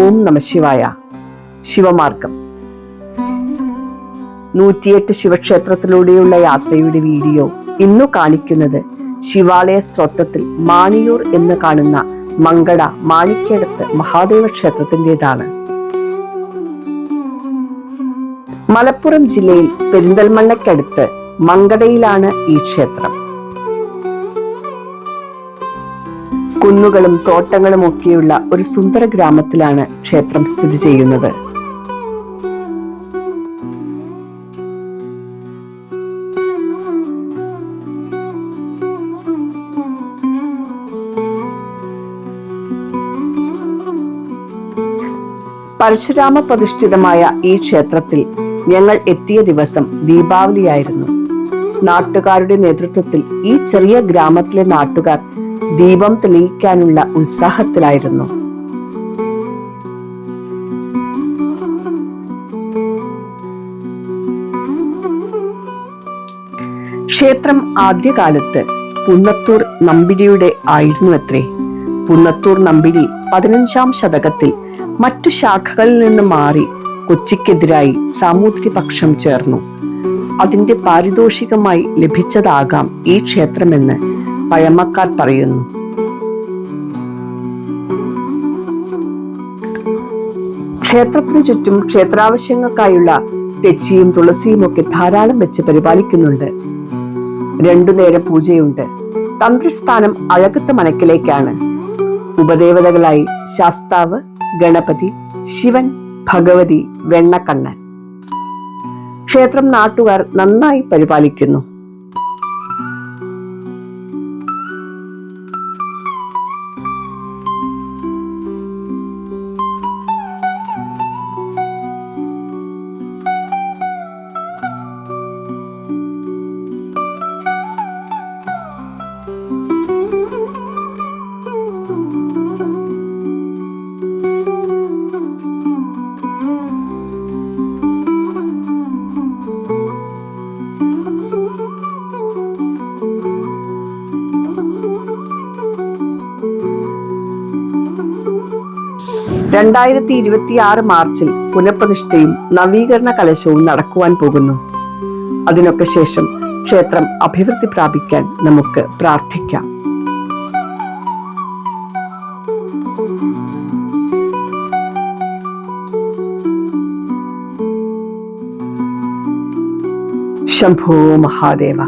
ഓം നമശിവായ ശിവമാർഗം. നൂറ്റിയെട്ട് ശിവക്ഷേത്രത്തിലൂടെയുള്ള യാത്രയുടെ വീഡിയോ ഇന്നു കാണിക്കുന്നത് ശിവാലയ സ്ത്രോത്രത്തിൽ മാണിയൂർ എന്ന് കാണുന്ന മങ്കട മാണിക്കടുത്ത് മഹാദേവ ക്ഷേത്രത്തിന്റെതാണ്. മലപ്പുറം ജില്ലയിൽ പെരിന്തൽമണ്ണയ്ക്കടുത്ത് മങ്കടയിലാണ് ഈ ക്ഷേത്രം. കുന്നുകളും തോട്ടങ്ങളും ഒക്കെയുള്ള ഒരു സുന്ദര ഗ്രാമത്തിലാണ് ക്ഷേത്രം സ്ഥിതി ചെയ്യുന്നത്. പരശുരാമ പ്രതിഷ്ഠിതമായ ഈ ക്ഷേത്രത്തിൽ ഞങ്ങൾ എത്തിയ ദിവസം ദീപാവലിയായിരുന്നു. നാട്ടുകാരുടെ നേതൃത്വത്തിൽ ഈ ചെറിയ ഗ്രാമത്തിലെ നാട്ടുകാർ ദീപം തെളിയിക്കാനുള്ള ഉത്സാഹത്തിലായിരുന്നു. ക്ഷേത്രം ആദ്യകാലത്ത് പുന്നത്തൂർ നമ്പിടിയുടെ ആയിരുന്നു അത്രേ പുന്നത്തൂർ നമ്പിടി പതിനഞ്ചാം ശതകത്തിൽ മറ്റു ശാഖകളിൽ നിന്ന് മാറി കൊച്ചിക്കെതിരായി സാമൂതിരിപക്ഷം ചേർന്നു. അതിന്റെ പാരിതോഷികമായി ലഭിച്ചതാകാം ഈ ക്ഷേത്രമെന്ന് പഴമക്കാർ പറയുന്നു ക്ഷേത്രത്തിന് ചുറ്റും ക്ഷേത്രാവശ്യങ്ങൾക്കായുള്ള തെച്ചിയും തുളസിയും ഒക്കെ ധാരാളം വെച്ച് പരിപാലിക്കുന്നുണ്ട്. രണ്ടു നേരം പൂജയുണ്ട്. തന്ത്രിസ്ഥാനം അഴകത്ത് മനക്കിലേക്കാണ്. ഉപദേവതകളായി ശാസ്താവ് ഗണപതി ശിവൻ ഭഗവതി വെണ്ണക്കണ്ണൻ. ക്ഷേത്രം നാട്ടുകാർ നന്നായി പരിപാലിക്കുന്നു. രണ്ടായിരത്തി ഇരുപത്തി ആറ് മാർച്ചിൽ പുനഃപ്രതിഷ്ഠയും നവീകരണ കലശവും നടക്കുവാൻ പോകുന്നു. അതിനൊക്കെ ശേഷം ക്ഷേത്രം അഭിവൃദ്ധി പ്രാപിക്കാൻ നമുക്ക് പ്രാർത്ഥിക്കാം. ശംഭോ മഹാദേവ.